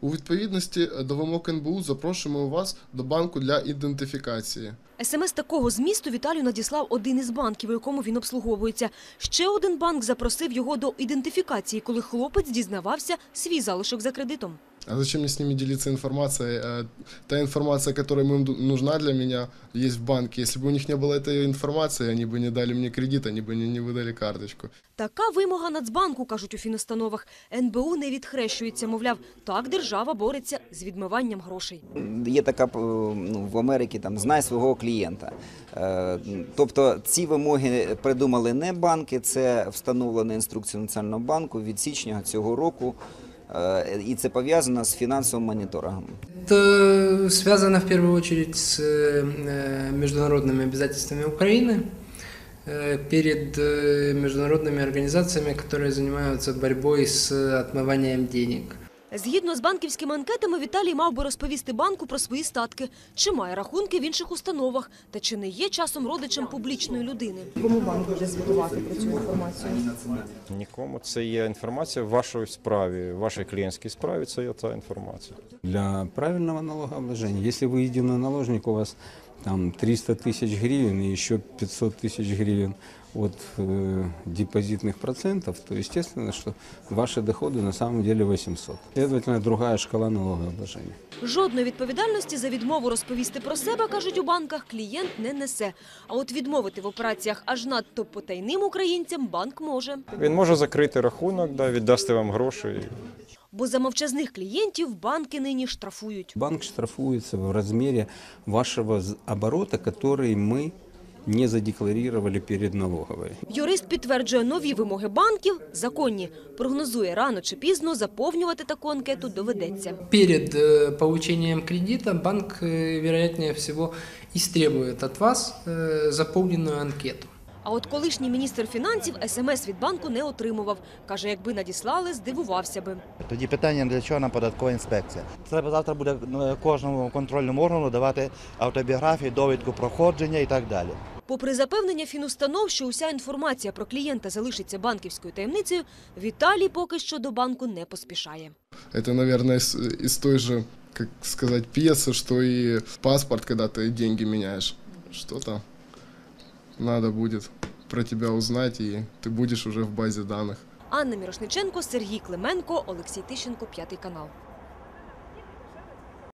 У відповідності до вимог НБУ запрошуємо вас до банку для ідентифікації. СМС такого змісту Віталію надіслав один із банків, у якому він обслуговується. Ще один банк запросив його до ідентифікації, коли хлопець дізнавався свій залишок за кредитом. А зачем мне с ними делиться информацией? Э, Та информация, которая им ду- нужна для меня, есть в банке. Если бы у них не было этой информации, они бы не дали мне кредит, они бы не, не выдали карточку. Така вимога Нацбанку, кажуть у фінустановах. НБУ не відхрещується, мовляв, так держава бореться з відмиванням грошей. Є така е, ну, в Америці там знай свого клієнта. Е, Тобто ці вимоги придумали не банки, це встановлена інструкція Національного банку від січня цього року. Е, І це пов'язано з фінансовим моніторингом. Это связано в первую очередь с э, международными обязательствами Украины э, перед э, международными организациями, которые занимаются борьбой с отмыванием денег. Згідно з банківськими анкетами, Віталій мав би розповісти банку про свої статки, чи має рахунки в інших установах, та чи не є часом родичем публічної людини. Кому банк буде звітувати про цю інформацію? Нікому це є інформація в вашій справі, в вашій клієнтській справі. Це є та інформація. Для правильного налогообложения, если вы единый наложник, у вас там 300 тысяч гривен и еще 500 тысяч гривен от э, депозитных процентов, то естественно, что ваши доходы на самом деле 800. Следовательно, другая шкала налогообложения. Жодної відповідальності за відмову розповісти про себе, кажуть у банках, клієнт не несе. А от відмовити в операціях аж надто потайним українцям банк може. Він може закрити рахунок, да, віддасти вам гроші. Бо за мовчазних клієнтів банки нині штрафують. Банк штрафуется в размере вашего з- оборота, который мы не задекларировали перед налоговой. Юрист підтверджує нові вимоги банків законні. Прогнозує рано чи пізно заповнювати таку анкету доведеться. Перед э, получением кредита банк, э, вероятнее всего, истребует от вас э, заполненную анкету. А от колишній міністр фінансів смс від банку не отримував. Каже, якби надіслали, здивувався би. Тоді питання для чого нам податкова інспекція? Треба завтра буде е, кожному контрольному органу давати автобіографію, довідку проходження і так далі. Попри запевнення фінустанов, що уся інформація про клієнта залишиться банківською таємницею, Віталій поки що до банку не поспішає. Это, наверное, из, из той же, как сказать, пьесы, что и паспорт, когда ты деньги меняешь. Что-то Надо будет про тебя узнать, и ты будешь уже в базе данных. Анна Мірошниченко, Сергій Клименко, Олексій Тищенко, п'ятий канал.